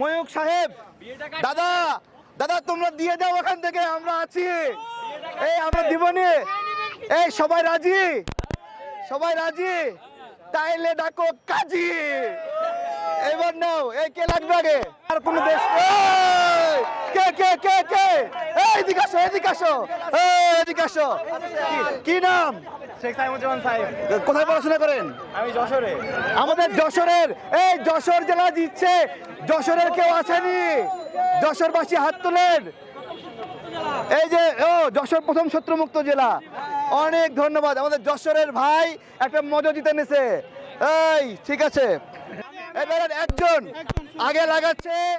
ময়ূক সাহেব, দাদা দাদা, তোমরা দিয়ে দাও ওখান থেকে, আমরা আছি। এই, আমরা দিবনি। এই, সবাই রাজি? সবাই রাজি? তাইলে ডাকো কাজী। এবার নাও, এই কে লাগবে আগে? আর কোন দেশ কে কে কে কে? এদিকে আসো এদিকে আসো এদিকে আসো। কি- নাম? শেখ সাইমুজ্জামান সাহেব। কোথায় পড়াশোনা করেন? আমি যশোরে। আমাদের যশোরের এই যশোর জেলা দিচ্ছে যশোরের কেউ আছেনি? যশোরবাসী হাত তোলেন। এই যে ও যশোর প্রথম শত্রুমুক্ত জেলা। অনেক ধন্যবাদ। আমাদের যশোরের ভাই একটা মজা জিতে নিছে। এই ঠিক আছে। এবারে একজন। আগে লাগাচ্ছে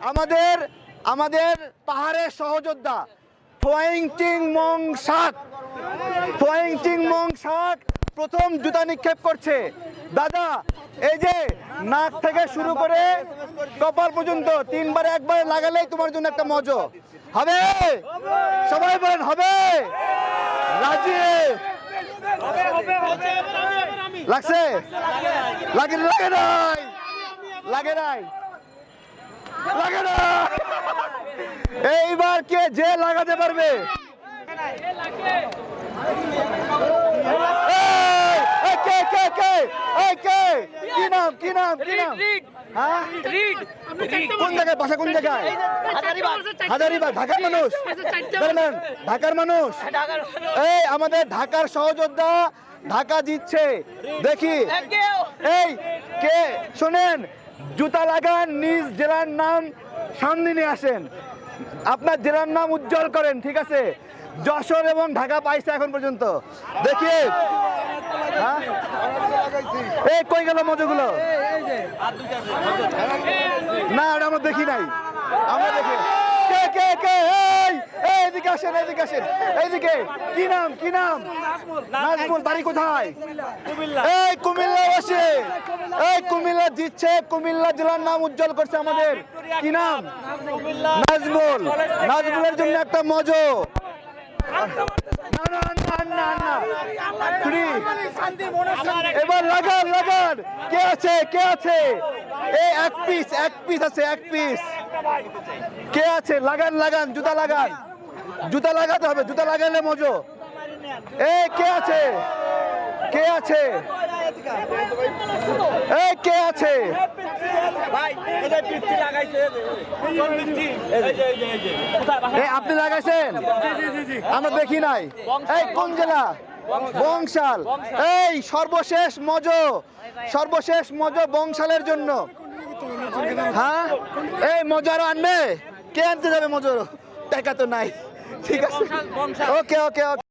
আমাদের আমাদের পাহাড়ের সহযোদ্ধা ফোয়িং মং শাক মং শাক প্রথম জুতা নিক্ষেপ করছে। দাদা, এই যে নাক থেকে শুরু করে কপাল পর্যন্ত, তিনবার একবার লাগালেই তোমার জন্য একটা মজো। হবে? সবাই বলেন, হবে? রাজি? লাগছে? লাগে লাগে নাই? লাগে নাই লাগে না এইবার কে যে লাগাতে পারবে? এই, এই, কে কে কে? কে? কি নাম কি নাম কি নাম? হ্যাঁ? কোন জায়গায় বাসা কোন জায়গায়? হাজারিবাগ ঢাকার মানুষ। ঢাকার মানুষ। এই আমাদের ঢাকার সহযোদ্ধা ঢাকা জিতছে। দেখি। এই কে? শোনেন জুতা লাগান নিজ জেলার নাম সামনে নিয়ে আসেন। আপনার জেলার নাম উজ্জ্বল করেন, ঠিক আছে? যশোর এবং ঢাকা পাইছে এখন পর্যন্ত। দেখি। হ্যাঁ? এই কই গেল মজুগুলো? না আমরা দেখি নাই। আমরা দেখি কে কে কে এই এই, এদিকে আসেন এদিকে আসেন। এইদিকে কি নাম কি নাম? নাজমুল বাড়ি কোথায়? এই কুমিল্লা বসে এই কুমিল্লা জিতছে কুমিল্লা জেলার নাম উজ্জ্বল করছে আমাদের। কি নাম? নাজমুল। নাজমুলের জন্য একটা মজো. এবার লাগান লাগান। কে আছে কে আছে? এই এক পিস এক পিস আছে এক পিস কে আছে? লাগান লাগান জুতা লাগান। জুতা লাগাতে হবে, জুতা লাগালে মজো। এই কে আছে? কে আছে? এই কে আছে? আপনি লাগাইছেন? আমরা দেখি নাই। এই, কোন জেলা? বংশাল। এই, সর্বশেষ মজো। সর্বশেষ মজো বংশালের জন্য। হ্যাঁ? এই, মজো আরও আনবে? কে আনতে যাবে মজো? টাকা তো নাই। ঠিক আছে। ওকে ওকে ওকে